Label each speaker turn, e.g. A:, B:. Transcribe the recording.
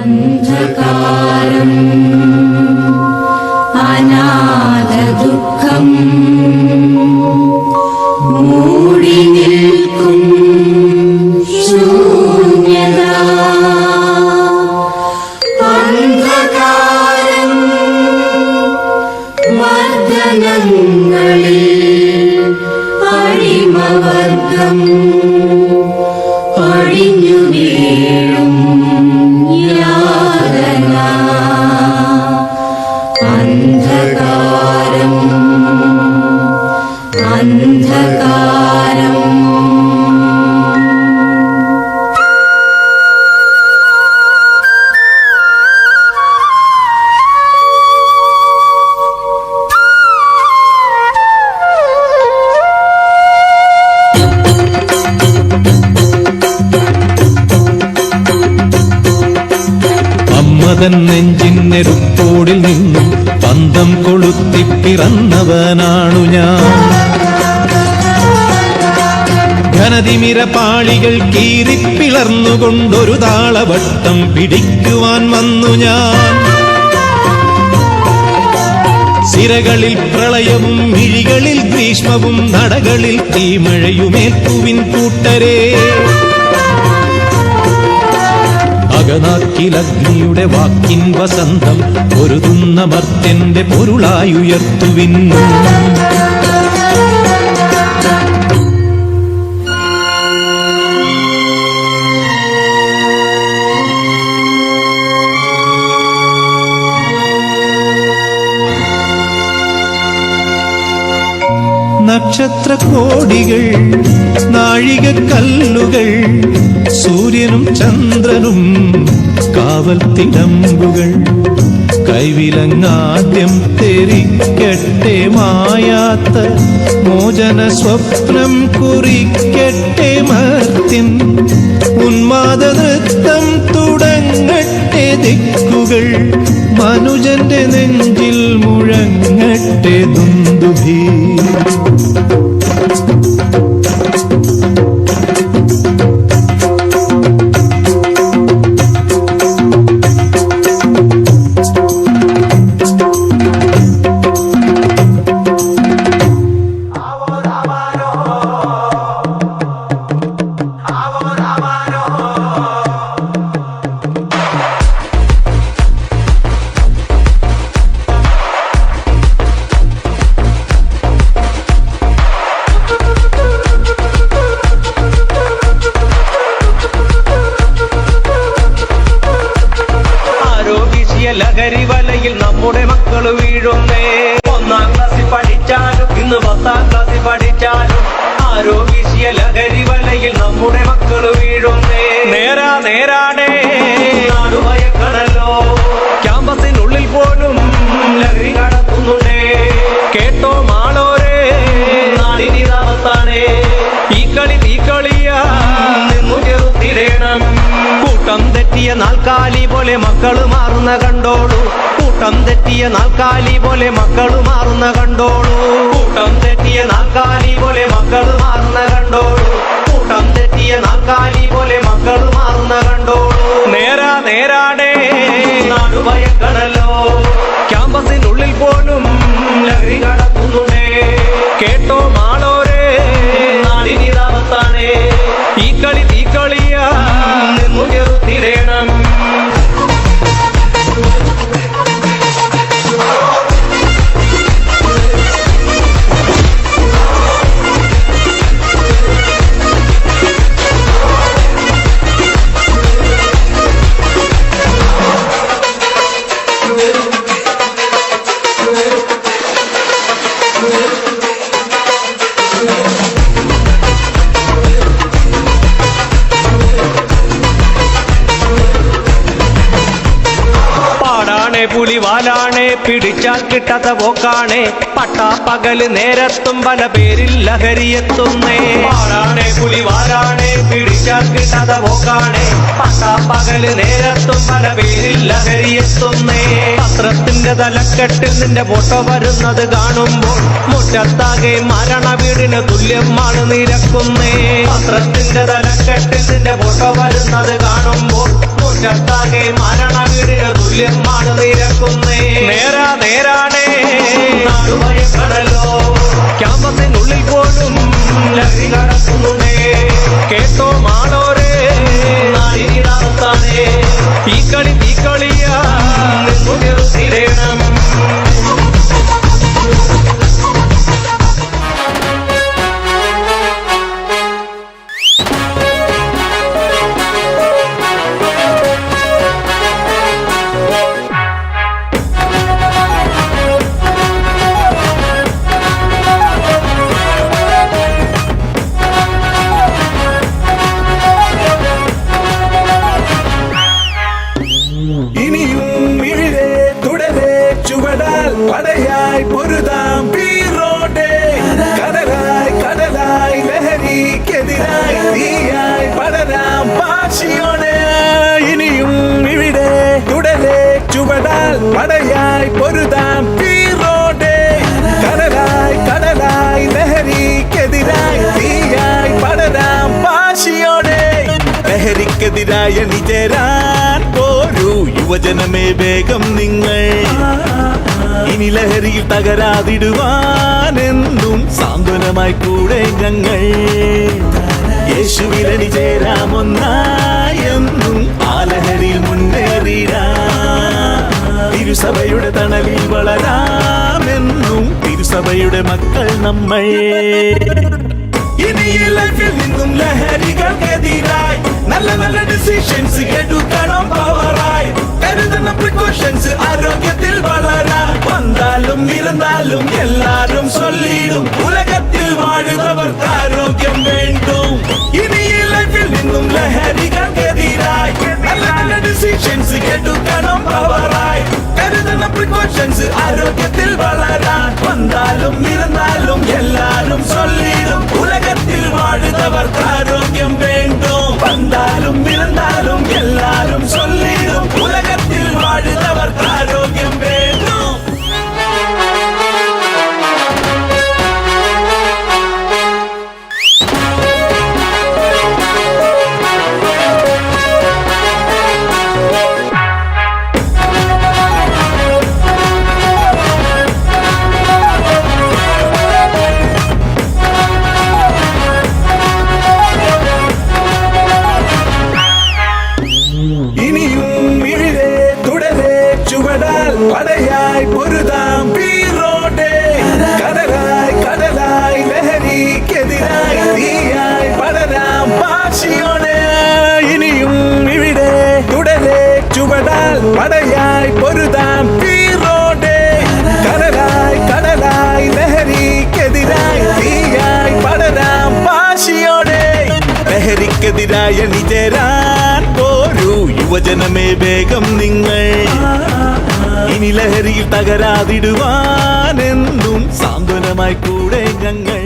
A: अन्धकारम् अनाथदुःखम्
B: അമ്മതൻ നെഞ്ചിന്നെരുപ്പോടിൽ നിന്നും പന്തം കൊളുത്തി പിറന്നവനാണു ഞാൻ. ഘനതിമിര പാളികൾ കീറിപ്പിളർന്നുകൊണ്ടൊരു താളവട്ടം പിടിക്കുവാൻ വന്നു ഞാൻ. സിരകളിൽ പ്രളയവും മിഴികളിൽ ഗ്രീഷ്മവും നടകളിൽ തീമഴയുമേൽക്കുവിൻ കൂട്ടരേ. അകനാക്കിലഗ്നിയുടെ വാക്കിൻ വസന്തം പൊരുതുന്ന മർത്യന്റെ പൊരുളായുയർത്തുവിൻ. നക്ഷത്രകോടികൾ നാഴികക്കല്ലുകൾ സൂര്യനും ചന്ദ്രനും കാവൽ തിടമ്പുകൾ കൈവിലങ്ങാദ്യം തെരിക്കട്ടെ മായാത്ത മോചന സ്വപ്നം കുറിക്കട്ടെ മർത്യൻ ഉന്മാദ നൃത്തം തുടങ്ങട്ടെ ദിക്കുകൾ മനുജന്റെ നെഞ്ചിൽ മുഴങ്ങട്ടെ ദുന്ദുഭീ.
C: കൂട്ടം തെറ്റിയ നാൽക്കാലി പോലെ മക്കൾ മാറുന്ന കണ്ടോളൂ. കൂട്ടം തെറ്റിയ നാൽക്കാലി പോലെ മക്കൾ മാറുന്ന കണ്ടോളൂ. കൂട്ടം തെറ്റിയ നാൽക്കാലി പോലെ മക്കൾ മാറുന്ന കണ്ടോളൂ. കൂട്ടം തെറ്റിയ നാൽക്കാലി പോലെ മക്കൾ മാറുന്ന കണ്ടോളൂ. നേരാ നേരാടേ നാടുപയക്കണല്ലോ. ക്യാമ്പസിനുള്ളിൽ പോലും വാലാണേ പിടിച്ചാൽ കിട്ടാത്ത പോക്കാണേ പട്ടാ പകൽ നേരത്തും പല പേരിൽ ലഹരിയെത്തുന്നേ പുലി വാലാണേ പിടിച്ചാൽ കിട്ടാത്ത പോക്കാണേ പട്ടാ പകൽ നേരത്തും പല പേരിൽ ലഹരിയെത്തുന്നേ പത്രത്തിന്റെ തലക്കെട്ടിൽ നിന്റെ ഫോട്ടോ വരുന്നത് കാണുമ്പോൾ മുറ്റത്താകെ മരണ വീടിന് തുല്യമാണ് നിരക്കുന്നേ. പത്രത്തിന്റെ തലക്കെട്ടിൽ നിന്റെ ഫോട്ടോ വരുന്നത് കാണുമ്പോൾ ദേശത്താകെ മരണ വീടിന് തുല്യമാണ് നിരക്കുന്നേ. നേരാ നേരാണേ. കടലോ ക്യാമ്പസിനുള്ളിൽ പോലും ലഹരി കടക്കുന്നുണ്ടേ. കേട്ടോ മാളോരേ. ഈ കളി
D: ചുവടാൽ പടയായി പൊരുതാം പീറോടെ കടലായി കടലായി ലഹരിക്കെതിരായി തീയായി പടരാം ഭാഷയോടെ ഇനിയും ഇവിടെ തുടരെ. ചുവടാൽ പടയായി പൊരുതാം പീറോടെ കടലായി കടലായി ലഹരിക്കെതിരായി തീയായി പടരാം ഭാഷയോടെ ലഹരിക്കെതിരായ നിജരാൻ പോരൂ. യുവജനമേ വേഗം നിങ്ങൾ. ഇനി ലഹരിയിൽ തകരാതിടുവാനെന്നും സാന്ത്വനമായി കൂടെ ഞങ്ങൾ യേശുവിലനി ചേരാമൊന്നായെന്നും ആ ലഹരിയിൽ മുന്നേറിടാം. തിരുസഭയുടെ തണലിൽ വളരാമെന്നും തിരുസഭയുടെ മക്കൾ നമ്മൾ. ലൈഫിൽ നിന്നും ലഹരികൾക്കെതിരായി നല്ല നല്ല ഡിസിഷൻസ് എടുക്കണം പവറായി மருந்து ப்ரிகாஷன்ஸ் ஆரோக்கியத்தில் வளர. வந்தாலும் இருந்தாலும் எல்லாரும் சொல்லிடும் உலகத்தில் வாழுபவர் ஆரோக்கியம் வேண்டும். இனி லைஃபில் இன்னும் லஹரிகள் எதிராய் நல்ல நல்ல டிசிஷன்ஸ் எடுக்கணும் பவராய் கருதன ப்ரிகாஷன்ஸ் ஆரோக்கியத்தில் வளர. வந்தாலும் இருந்தாலும் எல்லாரும் சொல்லிடும் உலகத்தில் வாழுபவர் ஆரோக்கியம் வேண்டும். வந்தாலும் இருந்தாலும் எல்லாரும் ലഹരിക്കെതിരായ നിജരാൻ പോരൂ. യുവജനമേ വേഗം നിങ്ങൾ. ഇനി ലഹരിയിൽ തകരാതിടുവാനെന്നും സാന്ത്വനമായി കൂടെ ഞങ്ങൾ